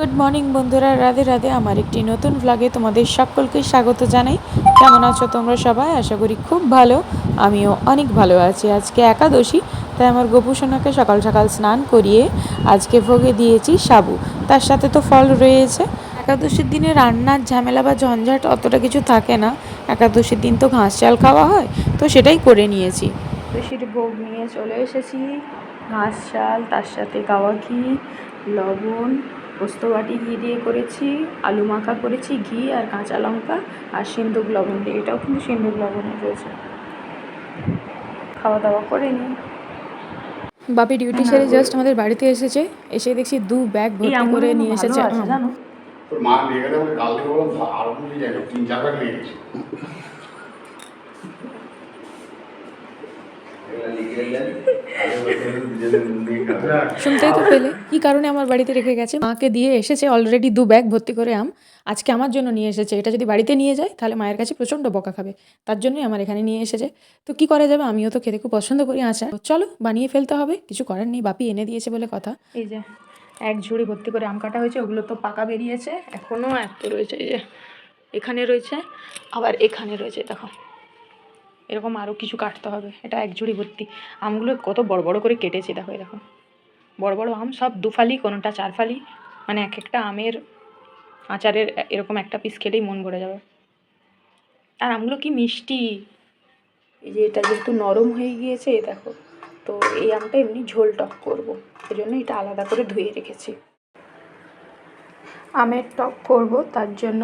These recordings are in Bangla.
গুড মর্নিং বন্ধুরা। রাধে রাধে। আমার একটি নতুন ভ্লগে তোমাদের সকলকে স্বাগত জানাই। কেমন আছো তোমরা সবাই? আশা করি খুব ভালো। আমিও অনেক ভালো আছি। আজকে একাদশী, তাই আমার গোপুসোনাকে সকাল সকাল স্নান করিয়ে আজকে ভোগে দিয়েছি সাবু। তার সাথে তো ফল রয়েছে। একাদশীর দিনে রান্নার ঝামেলা বা ঝঞ্ঝাট অতটা কিছু থাকে না। একাদশীর দিন তো ঘাস চাল খাওয়া হয়, তো সেটাই করে নিয়েছি। একাদশীর ভোগ নিয়ে চলে এসেছি। ঘাস চাল, তার সাথে গাওয়া ঘি, লবণ পোস্ত বাটি ঘি দিয়ে করেছি আলু মাখা করেছি ঘি আর কাঁচা লঙ্কা আর সিন্দুক লবণ দিয়ে। এটাও কিন্তু সিন্দুক লবণে রয়েছে। খাওয়া দাওয়া করে নিই বাপি ডিউটি সেরে জাস্ট আমাদের বাড়িতে এসেছে। এসে দেখছি দু ব্যাগ ভর্তি করে নিয়ে এসেছে। জানো? তোর মা নিয়ে গেলে কাল থেকে বললাম আরও তিন চার ব্যাগ নিয়ে গেছি। শুনতেই তো পেলে। কি কারণে আমার বাড়িতে রেখে গেছে? মাকে দিয়ে এসেছে অলরেডি দু ব্যাগ ভর্তি করে আম। আজকে আমার জন্য নিয়ে এসেছে। এটা যদি বাড়িতে নিয়ে যায়, তাহলে মায়ের কাছে প্রচণ্ড বকা খাবে। তার জন্যই আমার এখানে নিয়ে এসেছে। তো কি করা যাবে? আমিও তো খেতে খুব পছন্দ করি আচার। চলো, বানিয়ে ফেলতে হবে। কিছু করার নেই। বাপি এনে দিয়েছে বলে কথা। এই যে, এক ঝুড়ি ভর্তি করে আম কাটা হয়েছে। ওগুলো তো পাকা বেরিয়েছে। এখনও এত রয়েছে। এই যে, এখানে রয়েছে, আবার এখানে রয়েছে। দেখো। এরকম আরও কিছু কাটতে হবে। এটা এক ঝুড়ি ভর্তি। আমগুলো কত বড় বড় করে কেটেছি, দেখো দেখো বড় বড় আম, সব দু ফালি কোনোটা চার ফালি মানে এক একটা আমের আচারের এরকম একটা পিস খেলেই মন ভরে যাবে। আর আমগুলো কি মিষ্টি? এই যে এটা যেহেতু নরম হয়ে গিয়েছে, দেখো। তো এই আমটা এমনি ঝোল টক করব। জন্য এটা আলাদা করে ধুয়ে রেখেছি। আমের টক করব, তার জন্য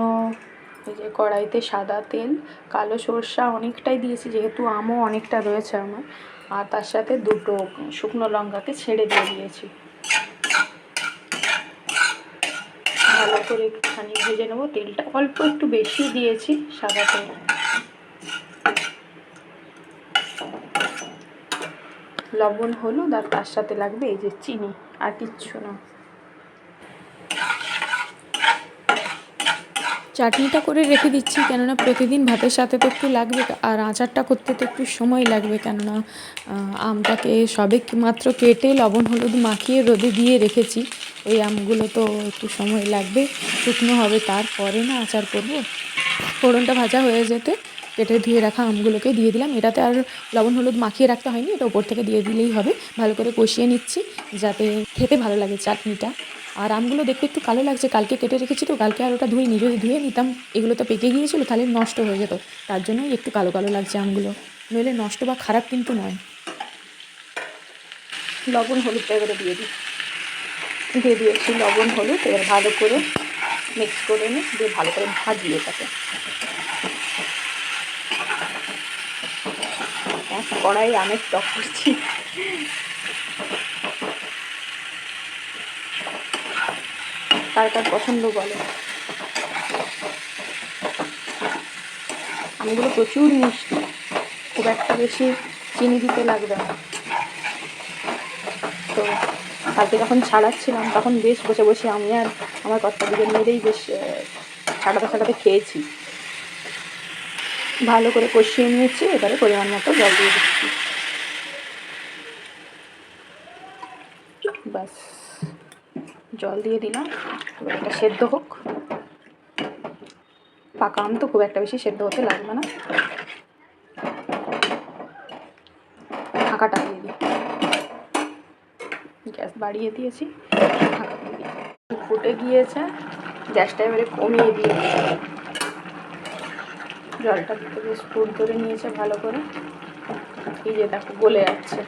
যে কড়াইতে সাদা তেল, কালো সর্ষা অনেকটাই দিয়েছি, যেহেতু আমও অনেকটা রয়েছে আমার। আর তার সাথে দুটো শুকনো লঙ্কাকে ছেড়ে দিয়ে দিয়েছি। ভালো করে একটুখানি ভেজে নেব। তেলটা অল্প একটু বেশি দিয়েছি সাদা তেল। লবণ, হলুদ আর তার সাথে লাগবে এই যে চিনি। আর কিচ্ছু না। চাটনিটা করে রেখে দিচ্ছি, কেননা প্রতিদিন ভাতের সাথে তো একটু লাগবে আর আচারটা করতে তো একটু সময় লাগবে, কেননা আমটাকে সবে মাত্র কেটে লবণ হলুদ মাখিয়ে রোদে দিয়ে রেখেছি। ওই আমগুলো তো একটু সময় লাগবে, শুকনো হবে, তারপরে না আচার করব। ফোড়নটা ভাজা হয়ে যেতে কেটে ধুয়ে রাখা আমগুলোকে দিয়ে দিলাম। এটাতে আর লবণ হলুদ মাখিয়ে রাখতে হয়নি, এটা ওপর থেকে দিয়ে দিলেই হবে। ভালো করে কষিয়ে নিচ্ছি, যাতে খেতে ভালো লাগে চাটনিটা। আর আমগুলো দেখতে একটু কালো লাগছে, কালকে কেটে রেখেছি তো, কালকে আর ওটা ধুইনি যদি ধুয়ে নিতাম। এগুলো তো পেকে গিয়েছিল, তাহলে নষ্ট হয়ে যেত। তার জন্যই একটু কালো কালো লাগছে আমগুলো। নইলে নষ্ট বা খারাপ কিন্তু নয়। লবণ, হলুদটা এবারে দিয়ে দিই। দিয়ে দিয়েছি লবণ, হলুদ, এবার ভালো করে মিক্স করে নিই দিয়ে ভালো করে ভাজি এটাকে এক কড়াই আমের টক করছি। কার কার পছন্দ বলে। আমগুলো প্রচুর মিষ্টি। খুব একটা বেশি চিনি দিতে লাগবে তো কালকে যখন ছাড়াচ্ছিলাম, তখন বেশ বসে বসে আমি আর আমার কর্তা দুজন মিলেই বেশ ছাড়াতে ছাড়াতে খেয়েছি। ভালো করে কষিয়ে নিয়েছি, এবারে পরিমাণ মতো জল দিয়ে দিচ্ছি। ব্যাস জল দিয়ে দিলাম। এবার এটা সেদ্ধ হোক। পাকা আম তো খুব একটা বেশি সেদ্ধ হতে লাগবে না। ঢাকাটা দিয়ে দিই। গ্যাস বাড়িয়ে দিয়েছি। ফুটে গিয়েছে। গ্যাসটা এবারে কমিয়ে দিয়ে জলটা বেশ ফুট ধরে নিয়েছে ভালো করে। এই যে দেখো গলে যাচ্ছে।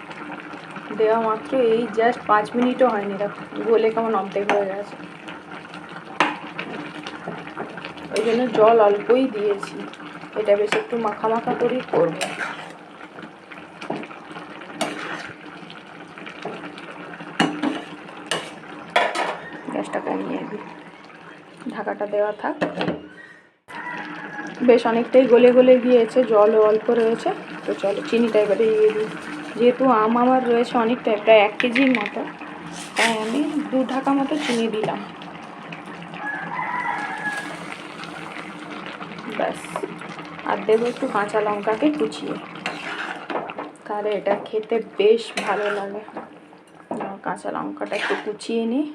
দেওয়া মাত্র এই জাস্ট পাঁচ মিনিটও হয়নি। দেখো গলে কেমন অর্ধেক হয়ে গেছে। ওই জন্য জল অল্পই দিয়েছি। এটা বেশ একটু মাখা মাখা করেই করব। গ্যাসটা কমিয়ে দিই। ঢাকাটা দেওয়া থাক। বেশ অনেকটাই গলে গলে গিয়েছে জলও অল্প রয়েছে। তো চলো চিনিটা এবারে দিয়ে দিই। যেহেতু আম আমার রয়েছে অনেকটা, প্রায় এক কেজির মতো, তাই আমি দু ঢাকা মতো চিনি দিলাম। ব্যাস। আর দেবো একটু কাঁচা লঙ্কাকে কুচিয়ে। তাহলে এটা খেতে বেশ ভালো লাগে। কাঁচা লঙ্কাটা একটু কুচিয়ে নিই।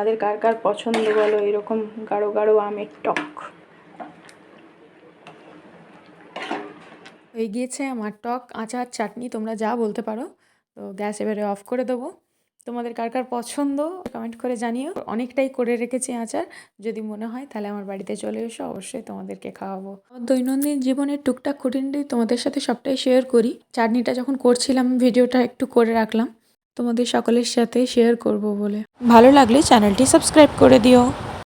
তোমাদের কার কার পছন্দ বলো? এরকম গাঢ় গাঢ় আমের টক। হয়ে গিয়েছে আমার টক, আচার, চাটনি, তোমরা যা বলতে পারো। তো গ্যাস এবারে অফ করে দেবো। তোমাদের কার কার পছন্দ কমেন্ট করে জানিও। অনেকটাই করে রেখেছি আচার। যদি মনে হয় তাহলে আমার বাড়িতে চলে এসো, অবশ্যই তোমাদেরকে খাওয়াবো। দৈনন্দিন জীবনের টুকটাক খুঁটিনাটি তোমাদের সাথে সবটাই শেয়ার করি। চাটনিটা যখন করছিলাম ভিডিওটা একটু করে রাখলাম। তোমাদের সকলের সাথে শেয়ার করব বলে। ভালো লাগলে চ্যানেলটি সাবস্ক্রাইব করে দিও।